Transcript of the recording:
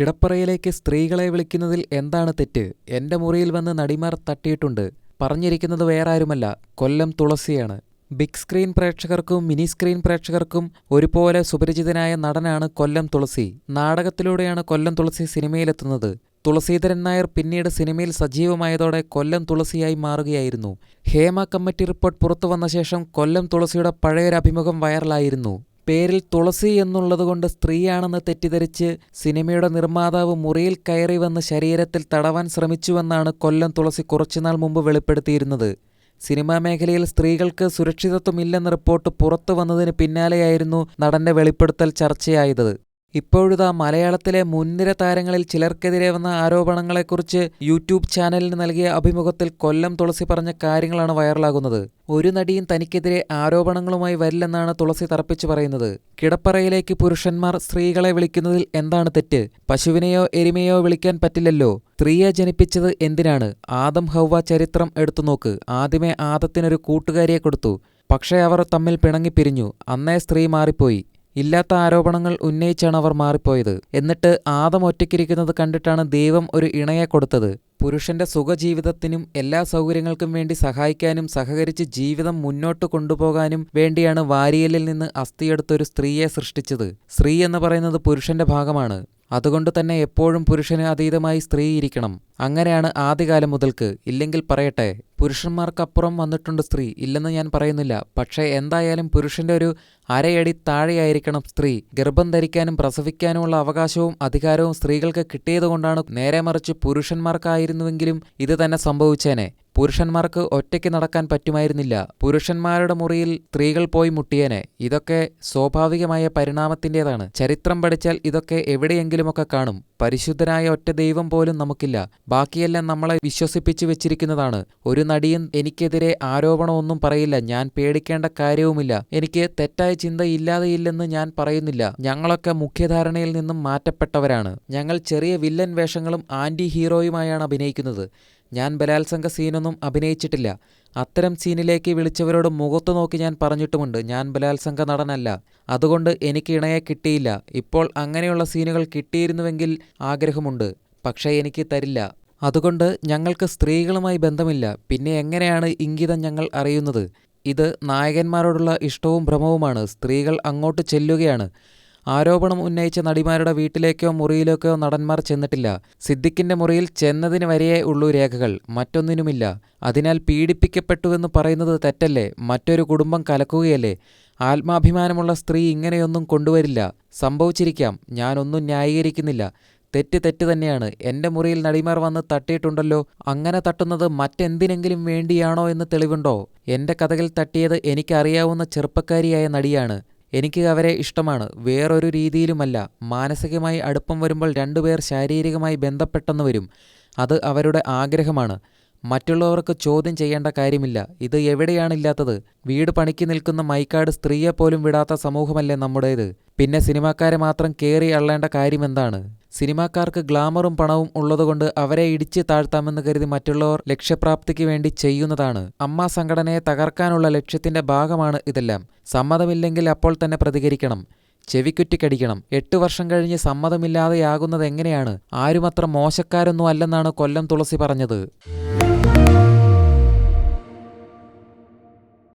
കിടപ്പറയിലേക്ക് സ്ത്രീകളെ വിളിക്കുന്നതിൽ എന്താണ് തെറ്റ്? എന്റെ മുറിയിൽ വന്ന് നടിമാർ തട്ടിയിട്ടുണ്ട്. പറഞ്ഞിരിക്കുന്നത് വേറാരുമല്ല കൊല്ലം തുളസിയാണ്. ബിഗ് സ്ക്രീൻ പ്രേക്ഷകർക്കും മിനി സ്ക്രീൻ പ്രേക്ഷകർക്കും ഒരുപോലെ സുപരിചിതനായ നടനാണ് കൊല്ലം തുളസി. നാടകത്തിലൂടെയാണ് കൊല്ലം തുളസി സിനിമയിലെത്തുന്നത്. തുളസീധരൻ നായർ പിന്നീട് സിനിമയിൽ സജീവമായതോടെ കൊല്ലം തുളസിയായി മാറുകയായിരുന്നു. ഹേമ കമ്മിറ്റി റിപ്പോർട്ട് പുറത്തുവന്ന ശേഷം കൊല്ലം തുളസിയുടെ പഴയൊരഭിമുഖം വൈറലായിരുന്നു. പേരിൽ തുളസി എന്നുള്ളത് കൊണ്ട് സ്ത്രീയാണെന്ന് തെറ്റിദ്ധരിച്ച് സിനിമയുടെ നിർമ്മാതാവ് മുറിയിൽ കയറി വന്ന് ശരീരത്തിൽ തടവാൻ ശ്രമിച്ചുവെന്നാണ് കൊല്ലം തുളസി കുറച്ചുനാൾ മുമ്പ് വെളിപ്പെടുത്തിയിരുന്നത്. സിനിമാ മേഖലയിൽ സ്ത്രീകൾക്ക് സുരക്ഷിതത്വമില്ലെന്ന റിപ്പോർട്ട് പുറത്തു വന്നതിന് പിന്നാലെയായിരുന്നു നടന്റെ വെളിപ്പെടുത്തൽ ചർച്ചയായത്. ഇപ്പോഴിതാ മലയാളത്തിലെ മുൻനിര താരങ്ങളിൽ ചിലർക്കെതിരെ വന്ന ആരോപണങ്ങളെക്കുറിച്ച് യൂട്യൂബ് ചാനലിന് നൽകിയ അഭിമുഖത്തിൽ കൊല്ലം തുളസി പറഞ്ഞ കാര്യങ്ങളാണ് വൈറലാകുന്നത്. ഒരു നടിയും തനിക്കെതിരെ ആരോപണങ്ങളുമായി വരില്ലെന്നാണ് തുളസി തറപ്പിച്ചു പറയുന്നത്. കിടപ്പറയിലേക്ക് പുരുഷന്മാർ സ്ത്രീകളെ വിളിക്കുന്നതിൽ എന്താണ് തെറ്റ്? പശുവിനെയോ എരുമയോ വിളിക്കാൻ പറ്റില്ലല്ലോ. സ്ത്രീയെ ജനിപ്പിച്ചത് എന്തിനാണ്? ആദം ഹൗവ ചരിത്രം എടുത്തുനോക്ക്. ആദ്യമേ ആദത്തിനൊരു കൂട്ടുകാരിയെ കൊടുത്തു. പക്ഷേ അവർ തമ്മിൽ പിണങ്ങിപ്പിരിഞ്ഞു അന്നേ സ്ത്രീ മാറിപ്പോയി. ഇല്ലാത്ത ആരോപണങ്ങൾ ഉന്നയിച്ചാണ് അവർ മാറിപ്പോയത്. എന്നിട്ട് ആദം ഒറ്റയ്ക്കിരിക്കുന്നത് കണ്ടിട്ടാണ് ദൈവം ഒരു ഇണയെ കൊടുത്തത്. പുരുഷന്റെ സുഖജീവിതത്തിനും എല്ലാ സൗകര്യങ്ങൾക്കും വേണ്ടി സഹായിക്കാനും സഹകരിച്ച് ജീവിതം മുന്നോട്ട് കൊണ്ടുപോകാനും വേണ്ടിയാണ് വാരിയലിൽ നിന്ന് അസ്ഥിയെടുത്തൊരു സ്ത്രീയെ സൃഷ്ടിച്ചത്. സ്ത്രീ എന്ന് പറയുന്നത് പുരുഷന്റെ ഭാഗമാണ്. അതുകൊണ്ട് തന്നെ എപ്പോഴും പുരുഷന് അതീതമായി സ്ത്രീ ഇരിക്കണം അങ്ങനെയാണ് ആദ്യകാലം മുതൽക്ക്. ഇല്ലെങ്കിൽ പറയട്ടെ പുരുഷന്മാർക്കപ്പുറം വന്നിട്ടുണ്ട് സ്ത്രീ. ഇല്ലെന്ന് ഞാൻ പറയുന്നില്ല. പക്ഷേ എന്തായാലും പുരുഷന്റെ ഒരു അരയടി താഴെയായിരിക്കണം സ്ത്രീ. ഗർഭം ധരിക്കാനും പ്രസവിക്കാനുമുള്ള അവകാശവും അധികാരവും സ്ത്രീകൾക്ക് കിട്ടിയതുകൊണ്ടാണ് നേരെ മറിച്ച് പുരുഷന്മാർക്കായിരുന്നുവെങ്കിലും ഇത് തന്നെ സംഭവിച്ചേനെ. പുരുഷന്മാർക്ക് ഒറ്റയ്ക്ക് നടക്കാൻ പറ്റുമായിരുന്നില്ല. പുരുഷന്മാരുടെ മുറിയിൽ സ്ത്രീകൾ പോയി മുട്ടിയേനെ. ഇതൊക്കെ സ്വാഭാവികമായ പരിണാമത്തിന്റെതാണ്. ചരിത്രം പഠിച്ചാൽ ഇതൊക്കെ എവിടെയെങ്കിലുമൊക്കെ കാണും. പരിശുദ്ധനായ ഒറ്റ ദൈവം പോലും നമുക്കില്ല. ബാക്കിയെല്ലാം നമ്മളെ വിശ്വസിപ്പിച്ചു വെച്ചിരിക്കുന്നതാണ്. ഒരു നടിയും എനിക്കെതിരെ ആരോപണമൊന്നും പറയില്ല. ഞാൻ പേടിക്കേണ്ട കാര്യവുമില്ല. എനിക്ക് തെറ്റായ ചിന്ത ഇല്ലാതെയില്ലെന്ന് ഞാൻ പറയുന്നില്ല. ഞങ്ങളൊക്കെ മുഖ്യധാരണയിൽ നിന്നും മാറ്റപ്പെട്ടവരാണ്. ഞങ്ങൾ ചെറിയ വില്ലൻ വേഷങ്ങളും ആന്റി ഹീറോയുമായാണ് അഭിനയിക്കുന്നത്. ഞാൻ ബലാത്സംഗ സീനൊന്നും അഭിനയിച്ചിട്ടില്ല. അത്തരം സീനിലേക്ക് വിളിച്ചവരോട് മുഖത്തു നോക്കി ഞാൻ പറഞ്ഞിട്ടുമുണ്ട്. ഞാൻ ബലാത്സംഗ നടനല്ല. അതുകൊണ്ട് എനിക്ക് ഇണയെ കിട്ടിയില്ല. ഇപ്പോൾ അങ്ങനെയുള്ള സീനുകൾ കിട്ടിയിരുന്നുവെങ്കിൽ ആഗ്രഹമുണ്ട്. പക്ഷേ എനിക്ക് തരില്ല. അതുകൊണ്ട് ഞങ്ങൾക്ക് സ്ത്രീകളുമായി ബന്ധമില്ല. പിന്നെ എങ്ങനെയാണ് ഇംഗിതം ഞങ്ങൾ അറിയുന്നത്? ഇത് നായകന്മാരോടുള്ള ഇഷ്ടവും ഭ്രമവുമാണ്. സ്ത്രീകൾ അങ്ങോട്ട് ചെല്ലുകയാണ്. ആരോപണം ഉന്നയിച്ച നടിമാരുടെ വീട്ടിലേക്കോ മുറിയിലേക്കോ നടന്മാർ ചെന്നിട്ടില്ല. സിദ്ദിഖിന്റെ മുറിയിൽ ചെന്നതിന് വരെയേ ഉള്ളൂ രേഖകൾ. മറ്റൊന്നിനുമില്ല. അതിനാൽ പീഡിപ്പിക്കപ്പെട്ടുവെന്ന് പറയുന്നത് തെറ്റല്ലേ? മറ്റൊരു കുടുംബം കലക്കുകയല്ലേ? ആത്മാഭിമാനമുള്ള സ്ത്രീ ഇങ്ങനെയൊന്നും കൊണ്ടുവരില്ല. സംഭവിച്ചിരിക്കാം. ഞാനൊന്നും ന്യായീകരിക്കുന്നില്ല. തെറ്റ് തെറ്റ് തന്നെയാണ്. എന്റെ മുറിയിൽ നടിമാർ വന്ന് തട്ടിയിട്ടുണ്ടല്ലോ. അങ്ങനെ തട്ടുന്നത് മറ്റെന്തിനെങ്കിലും വേണ്ടിയാണോ എന്ന് തെളിവുണ്ടോ? എന്റെ കഥകൾ തട്ടിയത് എനിക്കറിയാവുന്ന ചെറുപ്പക്കാരിയായ നടിയാണ്. എനിക്ക് അവരെ ഇഷ്ടമാണ്. വേറൊരു രീതിയിലുമല്ല. മാനസികമായി അടുപ്പം വരുമ്പോൾ രണ്ടുപേർ ശാരീരികമായി ബന്ധപ്പെട്ടെന്ന് വരും. അത് അവരുടെ ആഗ്രഹമാണ്. മറ്റുള്ളവർക്ക് ചോദ്യം ചെയ്യേണ്ട കാര്യമില്ല. ഇത് എവിടെയാണില്ലാത്തത് വീട് പണിക്ക് നിൽക്കുന്ന മൈക്കാട് സ്ത്രീയെ പോലും വിടാത്ത സമൂഹമല്ലേ നമ്മുടേത്? പിന്നെ സിനിമാക്കാരെ മാത്രം കയറി അള്ളേണ്ട കാര്യമെന്താണ്? സിനിമാക്കാർക്ക് ഗ്ലാമറും പണവും ഉള്ളതുകൊണ്ട് അവരെ ഇടിച്ച് താഴ്ത്താമെന്ന് കരുതി മറ്റുള്ളവർ ലക്ഷ്യപ്രാപ്തിക്ക് വേണ്ടി ചെയ്യുന്നതാണ്. അമ്മ സംഘടനയെ തകർക്കാനുള്ള ലക്ഷ്യത്തിന്റെ ഭാഗമാണ് ഇതെല്ലാം. സമ്മതമില്ലെങ്കിൽ അപ്പോൾ തന്നെ പ്രതികരിക്കണം. ചെവിക്കുറ്റിക്കടിക്കണം. എട്ട് വർഷം കഴിഞ്ഞ് സമ്മതമില്ലാതെയാകുന്നത് എങ്ങനെയാണ്? ആരുമത്ര മോശക്കാരൊന്നും അല്ലെന്നാണ് കൊല്ലം തുളസി പറഞ്ഞത്.